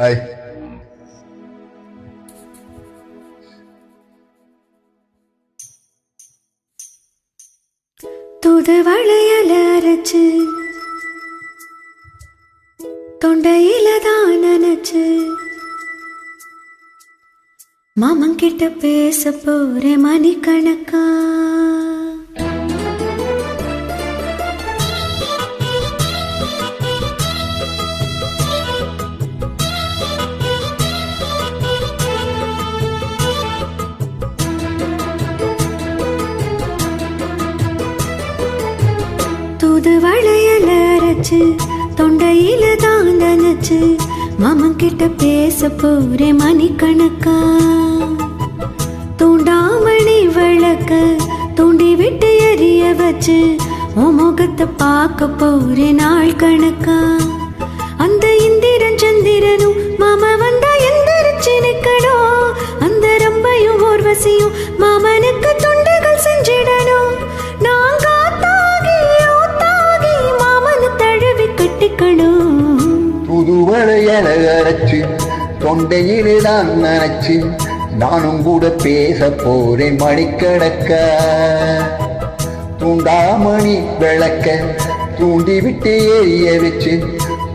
Hi துதுவளையல அரைச்சு தொண்டையில தான் நினைச்சு மாமன் கிட்ட பேச போறேன் கணக்கா தூது வளையல அரைச்சு தொண்டையில தான் நினைச்சு மாமன் கிட்ட பேச போறே மணிக்கணக்கா. தூண்டாமணி விளக்க தூண்டி விட்டு எரிய வச்சு உன் முகத்தை பார்க்க போறே நாள் கணக்கா. அந்த இந்திரன் சந்திரனும் மாமா வந்தா எந்திரிச்சு நிக்கணும். அந்த ரம்பையும் ஓர்வசியும் மாமா புதுவளையல அரைச்சு தொண்டையிலே தான் நினைச்சு நானும் கூட பேச போறேன் மணிக்கணக்க. தூண்டாமணி விளக்க தூண்டி விட்டு எரிய வச்சு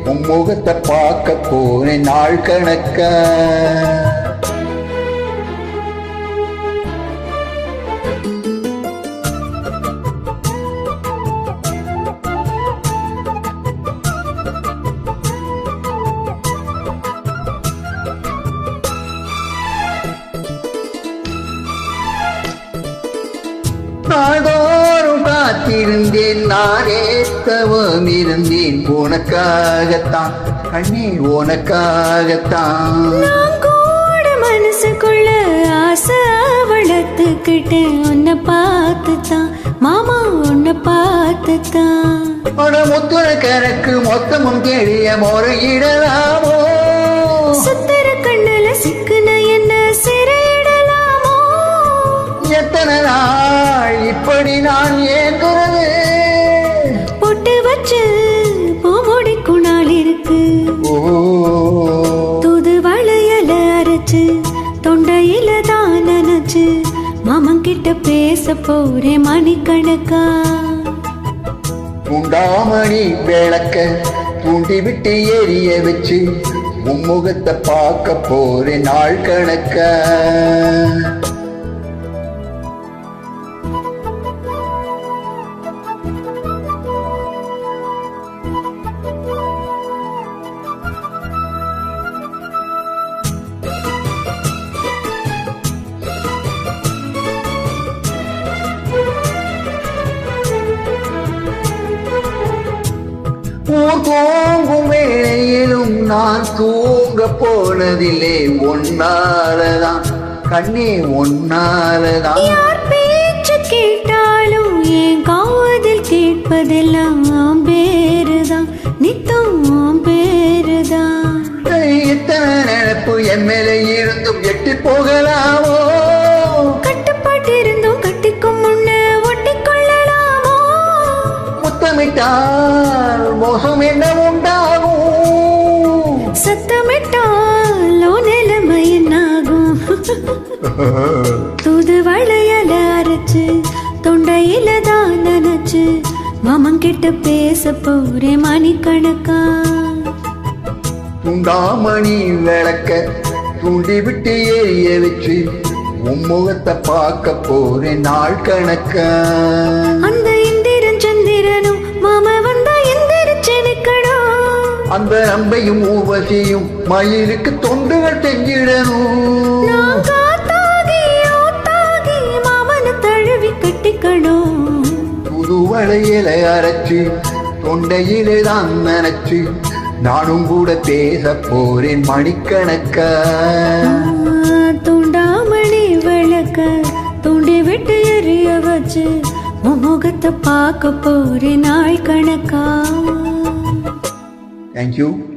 உன் முகத்தை பார்க்க போறேன் நாள் கணக்க. நாடோறும் காத்திருந்தேன் நானே தவம் இருந்தேன். உனக்காகத்தான் கண்ணீர் உனக்காகத்தான். கூட மனசுக்குள்ள ஆசை வளர்த்துக்கிட்டேன். உன்னை பார்த்து தான் மாமா உன்னை பார்த்து தான் அட முத்துன கணக்கு மொத்தமும் தேடிய முறையிடலாமோ? சுத்தர கண்ணுல சிக்குன பொட்டு வச்சு பூமுடிக்கும் நாள் இருக்கு தூது வளையல அரைச்சு தொண்டையில தான் நினைச்சு மாமன் கிட்ட பேச போறேன் மணிக்கணக்கா. துண்டாமணி விளக்க தூண்டி விட்டு எரிய வச்சு உன் முகத்தை பார்க்க போறேன் நாள் கணக்க. ஊர் தூங்கும் வேளையிலும் நான் தூங்க போனதில்லை ஒன்னாலதான். கண்ணே ஒன்னாலதான். பேச்சு கேட்டாலும் என் காதில் கேட்பதெல்லாம் பேருதான். நித்தம் பேருதான். இத்தனை நினைப்பு என் மேல இருந்தும் எட்டி போகலாமோ? கட்டுப்பாட்டு இருந்தும் கட்டிக்கும் முன்ன ஒட்டிக்கொள்ளலாமோ? முத்தமிட்டால் மோசம் என்ன உண்டாகும் சத்தமிட்டாலோ நிலைமை என்னாகும்? தூது வளையல அரைச்சு தொண்டையில தான் நினைச்சு மாமன் கிட்ட பேச போறேன் மணிக்கணக்கா? துண்டாமணி விளக்க தூண்டி விட்டு எரிய வச்சு உன் முகத்தை பார்க்க போறேன் நாள் கணக்க? அந்த அந்த அம்பையும் ஊவசியும் மயிலுக்கு தொண்டுகள் செஞ்சிடணும் நான் காத்தாகி ஊத்தாகி மாமனை தழுவி கட்டிக்கணும். புது வளையில அரைச்சு தொண்டையிலே தான் நினைச்சு நானும் கூட பேச போறேன் மணிக்கணக்க. தூண்டாமணி விளக்க தூண்டி விட்டு எரிய வச்சு முகத்தை பார்க்க போறேன் நாள் கணக்கா. Thank you.